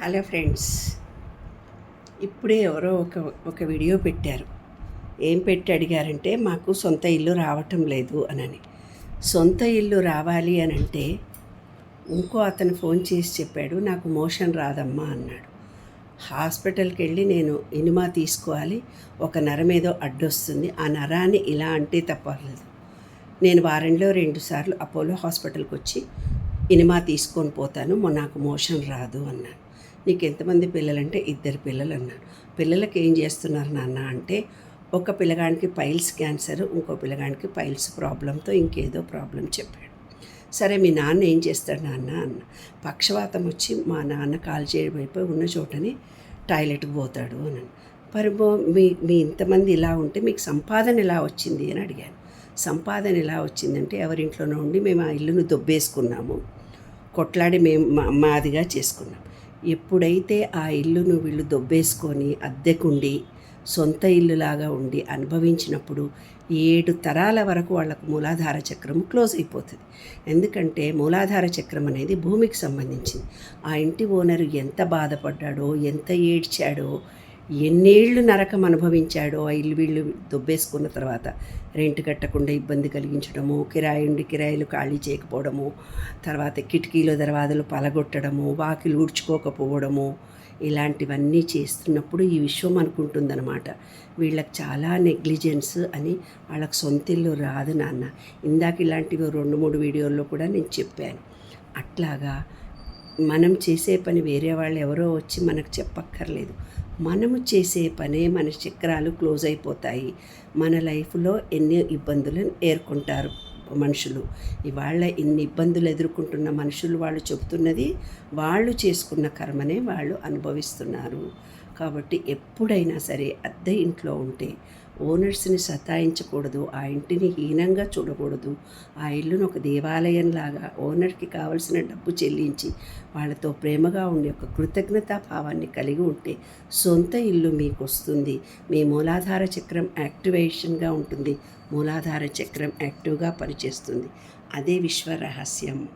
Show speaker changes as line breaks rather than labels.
Hello friends ఇప్పుడే ఎవరో ఒక ఒక వీడియో పెట్టారు. ఏం పెట్టి అడిగారంటే మాకు సొంత ఇల్లు రావటం లేదు అనని. సొంత ఇల్లు రావాలి అని అంటే ఇంకో అతను ఫోన్ చేసి చెప్పాడు నాకు మోషన్ రాదమ్మా అన్నాడు. హాస్పిటల్కి వెళ్ళి నేను ఇనుమా తీసుకోవాలి ఒక నరం ఏదో అడ్డొస్తుంది ఆ నరాన్ని ఇలా అంటే తప్పలేదు. నేను వారంలో రెండుసార్లు అపోలో హాస్పిటల్కి వచ్చి ఇనుమా తీసుకొని పోతాను నాకు మోషన్ రాదు అన్నాను. నీకు ఎంతమంది పిల్లలంటే ఇద్దరు పిల్లలు అన్నాడు పిల్లలకి ఏం చేస్తున్నారు నాన్న అంటే ఒక పిల్లగానికి పైల్స్ క్యాన్సర్ ఇంకో పిల్లగానికి పైల్స్ ప్రాబ్లంతో ఇంకేదో ప్రాబ్లం చెప్పాడు. సరే మీ నాన్న ఏం చేస్తాడు నాన్న అన్న పక్షవాతం వచ్చి మా నాన్న కాలు చేయబడిపోయి ఉన్న చోటని టాయిలెట్కి పోతాడు అని మరి మీ మీ ఇంతమంది ఇలా ఉంటే మీకు సంపాదన ఎలా వచ్చింది అని అడిగాను. సంపాదన ఎలా వచ్చిందంటే ఎవరింట్లోనో ఉండి మేము ఆ ఇల్లును దొబ్బేసుకున్నాము. కొట్లాడి మేము మా- మాదిగా చేసుకున్నాం. ఎప్పుడైతే ఆ ఇల్లును వీళ్ళు దొబ్బేసుకొని అద్దెకుండి సొంత ఇల్లులాగా ఉండి అనుభవించినప్పుడు ఏడు తరాల వరకు వాళ్ళకు మూలాధార చక్రం క్లోజ్ అయిపోతుంది. ఎందుకంటే మూలాధార చక్రం అనేది భూమికి సంబంధించింది. ఆ ఇంటి ఓనరు ఎంత బాధపడ్డాడో ఎంత ఏడ్చాడో ఎన్నేళ్ళు నరకం అనుభవించాడో ఆ ఇల్లు వీళ్ళు దొబ్బేసుకున్న తర్వాత రెంట్ కట్టకుండా ఇబ్బంది కలిగించడము కిరాయి ఉండి కిరాయిలు ఖాళీ చేయకపోవడము తర్వాత కిటికీలు దర్వాదలు పలగొట్టడము వాకిలు ఊడ్చుకోకపోవడము ఇలాంటివన్నీ చేస్తున్నప్పుడు ఈ విశ్వం అనుకుంటుందన్నమాట. వీళ్ళకి చాలా నెగ్లిజెన్స్ అని వాళ్ళకి సొంత ఇల్లు రాదు నాన్న. ఇందాక ఇలాంటివి రెండు మూడు వీడియోల్లో కూడా నేను చెప్పాను. అట్లాగా మనం చేసే పని వేరే వాళ్ళు ఎవరో వచ్చి మనకు చెప్పక్కర్లేదు. మనము చేసే పనే మన చక్రాలు క్లోజ్ అయిపోతాయి. మన లైఫ్లో ఎన్ని ఇబ్బందులను ఎదుర్కొంటారు మనుషులు? ఇవాళ ఇన్ని ఇబ్బందులు ఎదుర్కొంటున్న మనుషులు వాళ్ళు చెబుతున్నది వాళ్ళు చేసుకున్న కర్మనే వాళ్ళు అనుభవిస్తున్నారు. కాబట్టి ఎప్పుడైనా సరే అద్దె ఇంట్లో ఉంటే ఓనర్స్ని సతాయించకూడదు ఆ ఇంటిని హీనంగా చూడకూడదు. ఆ ఇల్లును ఒక దేవాలయంలాగా ఓనర్కి కావలసిన డబ్బు చెల్లించి వాళ్ళతో ప్రేమగా ఉండే ఒక కృతజ్ఞతా భావాన్ని కలిగి ఉంటే సొంత ఇల్లు మీకు వస్తుంది మీ మూలాధార చక్రం యాక్టివేషన్గా ఉంటుంది. మూలాధార చక్రం యాక్టివ్గా పనిచేస్తుంది. అదే విశ్వ రహస్యం.